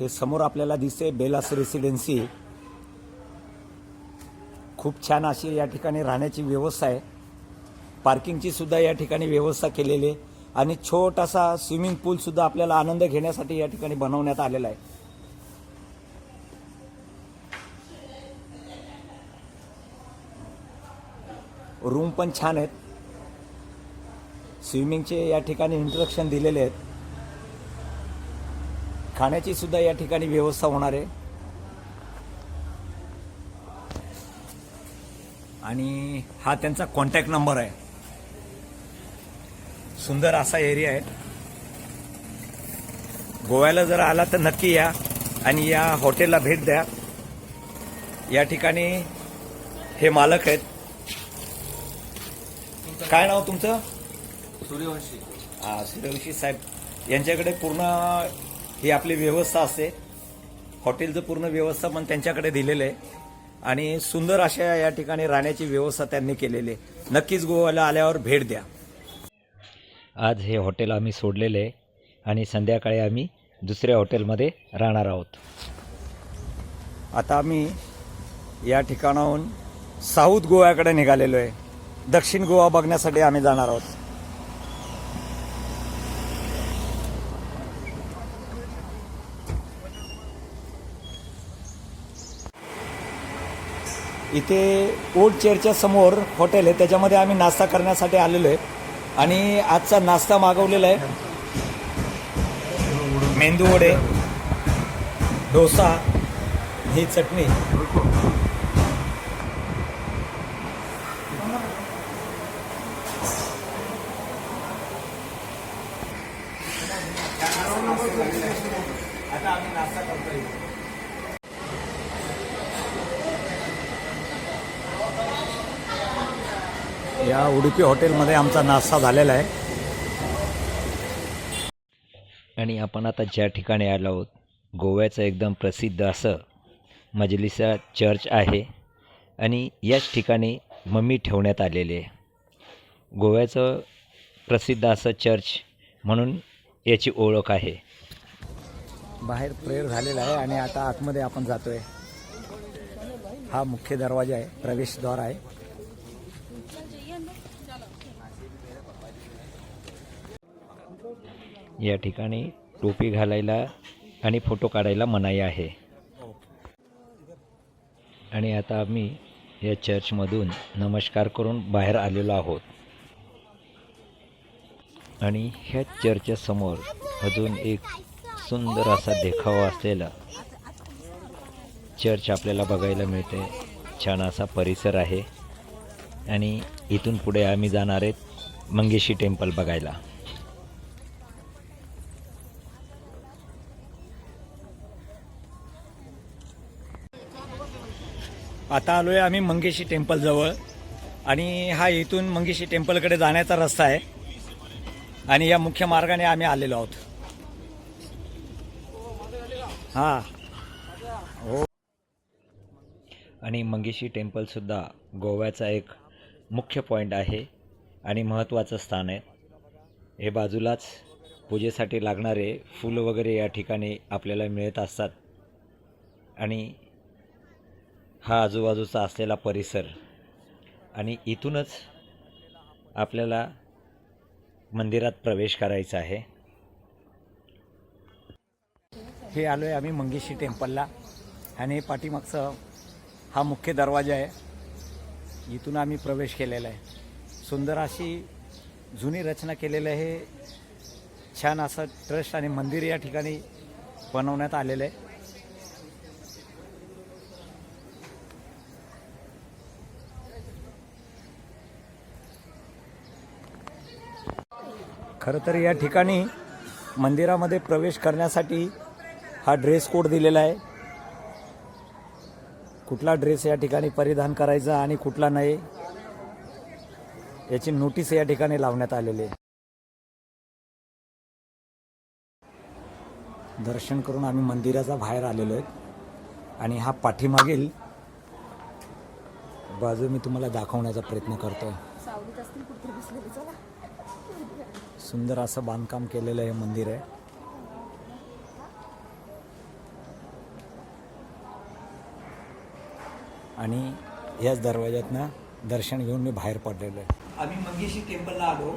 हे समोर आपल्याला दिसते बेलास रेसिडेन्सी खूप छान अशी या ठिकाणी राहण्याची व्यवस्था आहे. पार्किंगची सुद्धा या ठिकाणी व्यवस्था केलेली आहे. आणि छोटासा स्विमिंग पूलसुद्धा आपल्याला आनंद घेण्यासाठी या ठिकाणी बनवण्यात आलेला आहे. रूम पण छान आहेत. स्विमिंगचे या ठिकाणी इंट्रक्शन दिलेले आहेत. खाण्याची सुद्धा या ठिकाणी व्यवस्था होणार आहे. आणि हा त्यांचा कॉन्टॅक्ट नंबर आहे. सुंदर असा एरिया आहे. गोव्याला जर आला तर नक्की या आणि या हॉटेलला भेट द्या. या ठिकाणी हे मालक आहेत. काय नाव तुमचं? सूर्यवंशी. हा, सूर्यवंशी साहेब. यांच्याकडे पूर्ण ही आपली व्यवस्था असते. हॉटेलचं पूर्ण व्यवस्थापन त्यांच्याकडे दिलेलं आहे. आणि सुंदर अशा या ठिकाणी राहण्याची व्यवस्था त्यांनी केलेली आहे. नक्कीच गोव्याला आल्यावर भेट द्या. आज हे हॉटेल आम्ही सोडलेले आहे आणि संध्याकाळी आम्ही दुसऱ्या हॉटेलमध्ये राहणार आहोत. आता आम्ही या ठिकाणाहून साऊथ गोव्याकडे निघालेलो आहे. दक्षिण गोवा बघण्यासाठी आम्ही जाणार आहोत. इथे ओल्ड चेअरच्या समोर हॉटेल आहे. त्याच्यामध्ये आम्ही नाश्ता करण्यासाठी आलेलो आहे. आणि आजचा नाश्ता मागवलेला आहे. मेंदू वडे डोसा ही चटणी. आता आम्ही नाश्ता करतोय. या उडुपी हॉटेलमध्ये आमचा नाश्ता झालेला आहे. आणि आपण आता ज्या ठिकाणी आलो आहोत गोव्याचं एकदम प्रसिद्ध असं मजलिसा चर्च आहे. आणि याच ठिकाणी मम्मी ठेवण्यात आलेली आहे. गोव्याचं प्रसिद्ध असं चर्च म्हणून याची ओळख आहे. बाहेर प्रेयर झालेला आहे आणि आता आतमध्ये आपण जातोय. हा मुख्य दरवाजा आहे प्रवेशद्वार आहे. या ठिकाणी टोपी घालायला आणि फोटो काढायला मनाई आहे. आणि आता आम्ही या चर्चमधून नमस्कार करून बाहेर आलेलो आहोत. आणि ह्या चर्चच्या समोर अजून एक सुंदर असा देखावा असलेला चर्च आपल्याला बघायला मिळते. छान असा परिसर आहे. आणि इथून पुढे आम्ही जाणार आहेत मंगेशी टेम्पल बघायला. आता आलोय आम्ही मंगेशी टेम्पल जवळ. आणि हा इथून मंगेशी टेम्पलकडे जाण्याचा रस्ता आहे. आणि या मुख्य मार्गाने आम्ही आलेलो आहोत. हा. हो. आणि मंगेशी टेम्पलसुद्धा गोव्याचा एक मुख्य पॉईंट आहे आणि महत्त्वाचं स्थान आहे. हे बाजूलाच पूजेसाठी लागणारे फुलं वगैरे या ठिकाणी आपल्याला मिळत असतात. आणि हा आजूबाजूचा असलेला परिसर आणि इथूनच आपल्याला मंदिरात प्रवेश करायचा आहे. हे आलो आहे आम्ही मंगेशी टेम्पलला आणि पाठीमागचं हा मुख्य दरवाजा आहे. इथून आम्ही प्रवेश केलेला आहे. सुंदर अशी जुनी रचना केलेलं आहे. छान असं ट्रस्ट आणि मंदिर या ठिकाणी बनवण्यात आलेलं आहे. खरं तर या ठिकाणी मंदिरामध्ये प्रवेश करण्यासाठी हा ड्रेस कोड दिलेला आहे. कुठला ड्रेस या ठिकाणी परिधान करायचा आणि कुठला नाही याची नोटीस या ठिकाणी लावण्यात आलेली आहे. दर्शन करून आम्ही मंदिराचा बाहेर आलेलो आहे. आणि हा पाठीमागील बाजू मी तुम्हाला दाखवण्याचा प्रयत्न करतो सुंदर असं बांधकाम केलेलं हे मंदिर आहे. आणि याच दरवाज्यातनं दर्शन घेऊन मी बाहेर पडलेलो आहे. आम्ही मंगेशी टेम्पलला आलो.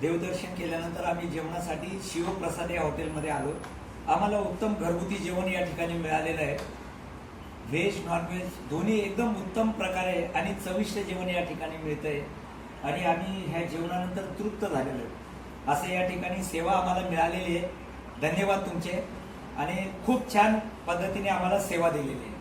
देवदर्शन केल्यानंतर आम्ही जेवणासाठी शिवप्रसाद या हॉटेलमध्ये आलो. आम्हाला उत्तम घरगुती जेवण या ठिकाणी मिळालेलं आहे. व्हेज नॉनव्हेज दोन्ही एकदम उत्तम प्रकारे आणि चविष्ट जेवण या ठिकाणी मिळतं आहे आणि आम्ही ह्या जेवणानंतर तृप्त झालेलो आहे. असं या ठिकाणी सेवा आम्हाला मिळालेली आहे. धन्यवाद तुमचे. आणि खूप छान पद्धतीने आम्हाला सेवा दिलेली आहे.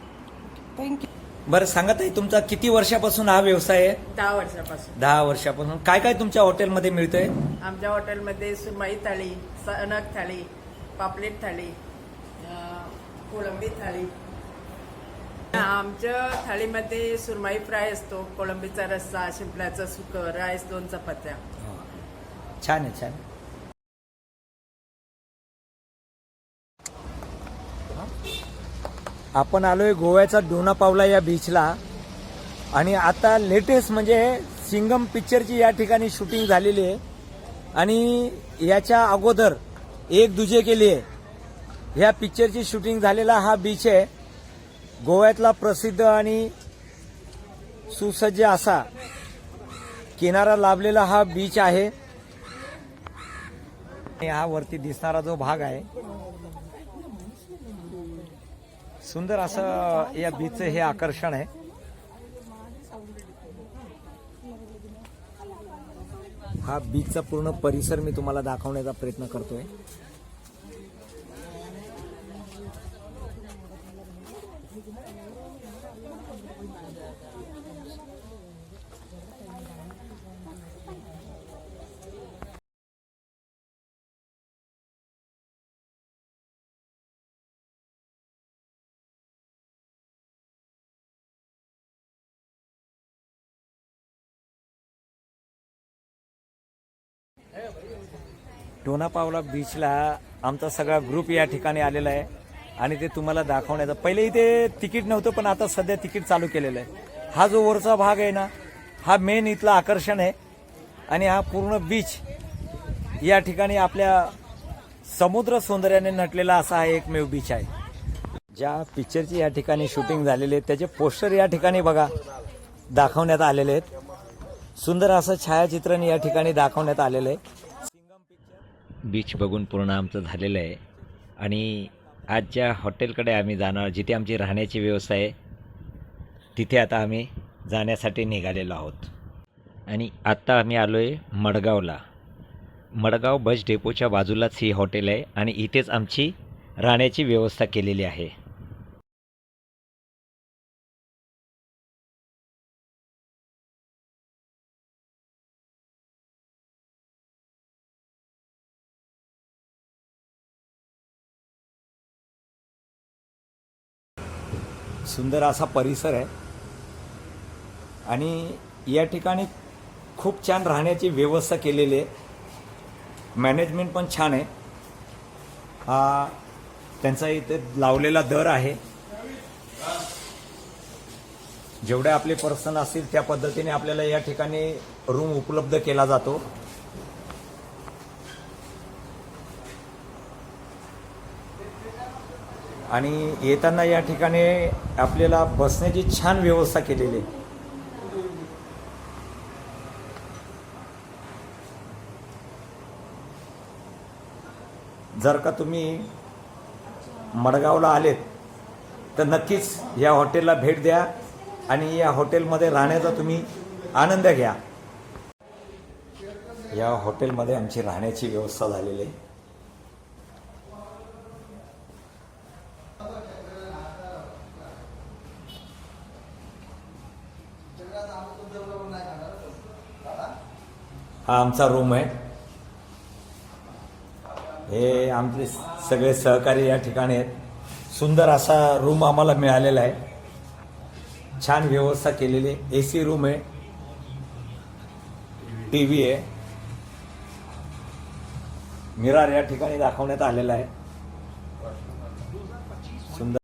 थँक्यू बरं सांगत आहे तुमचा किती वर्षापासून हा व्यवसाय आहे? दहा वर्षापासून. दहा वर्षापासून. काय काय तुमच्या हॉटेलमध्ये मिळतंय? आमच्या हॉटेलमध्ये सुरमई थाळी सनक थाळी पापलेट थाळी कोळंबी थाळी आमच्या थाळीमध्ये सुरमाई फ्राय असतो कोळंबीचा रस्सा शिंपल्याचा सुक राईस दोन चपात्या. छान आहे छान. आपण आलोय गोव्याचा डोना पावला या बीचला आणि आता लेटेस्ट म्हणजे सिंगम पिक्चरची या ठिकाणी शूटिंग झालेली आहे. आणि याच्या अगोदर एक दुजे केली आहे ह्या पिक्चरची शूटिंग झालेला हा बीच आहे. गोव्यातला प्रसिद्ध आणि सुसज्ज असा किनारा लाभलेला हा बीच आहे. हा वरती दिसणारा जो भाग आहे सुंदर असं या बीचचं हे आकर्षण आहे. हा बीचचा पूर्ण परिसर मी तुम्हाला दाखवण्याचा प्रयत्न करतोय. डोनापावला बीचला आमचा सगळा ग्रुप या ठिकाणी आलेला आहे. आणि ते तुम्हाला दाखवण्याचा पहिले इथे तिकीट नव्हतं पण आता सध्या तिकीट चालू केलेलं आहे. हा जो वरचा भाग आहे ना हा मेन इथलं आकर्षण आहे. आणि हा पूर्ण बीच या ठिकाणी आपल्या समुद्र सौंदर्याने नटलेला असा हा एकमेव बीच आहे. ज्या पिक्चरची या ठिकाणी शूटिंग झालेली आहे त्याचे पोस्टर या ठिकाणी बघा दाखवण्यात आलेले आहेत. सुंदर असं छायाचित्रण या ठिकाणी दाखवण्यात आलेलं आहे. बीच बघून पूर्ण आमचं झालेलं आहे. आणि आजच्या हॉटेलकडे आम्ही जाणार जिथे आमची राहण्याची व्यवस्था आहे तिथे आता आम्ही जाण्यासाठी निघालेलो आहोत. आणि आत्ता आम्ही आलो आहे मडगावला. मडगाव बस डेपोच्या बाजूलाच ही हॉटेल आहे आणि इथेच आमची राहण्याची व्यवस्था केलेली आहे. सुंदर असा परिसर आहे. आणि या ठिकाणी खूप छान राहण्याची व्यवस्था केलेली आहे. मॅनेजमेंट पण छान आहे. हा त्यांचा इथे लावलेला दर आहे. जेवढे आपले पर्सन असतील त्या पद्धतीने आपल्याला या ठिकाणी रूम उपलब्ध केला जातो. आणि येताना या ठिकाणी आपल्याला बसण्याची छान व्यवस्था केलेली आहे. जर का तुम्ही मडगावला आलेत तर नक्कीच या हॉटेलला भेट द्या आणि या हॉटेलमध्ये राहण्याचा तुम्ही आनंद घ्या. या हॉटेलमध्ये आमची राहण्याची व्यवस्था झालेली आहे. हा आमचा रूम आहे. हे आमचे सगळे सहकारी या ठिकाणी आहेत. सुंदर असा रूम आम्हाला मिळालेला आहे. छान व्यवस्था केलेली ए सी रूम आहे. टी व्ही आहे. मिरार या ठिकाणी दाखवण्यात आलेला आहे. सुंदर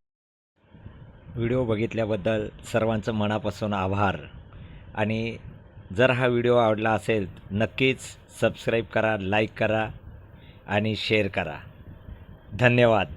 व्हिडिओ बघितल्याबद्दल सर्वांचं मनापासून आभार. आणि जर हा व्हिडिओ आवडला असेल नक्कीच सबस्क्राईब करा लाईक करा आणि शेअर करा. धन्यवाद.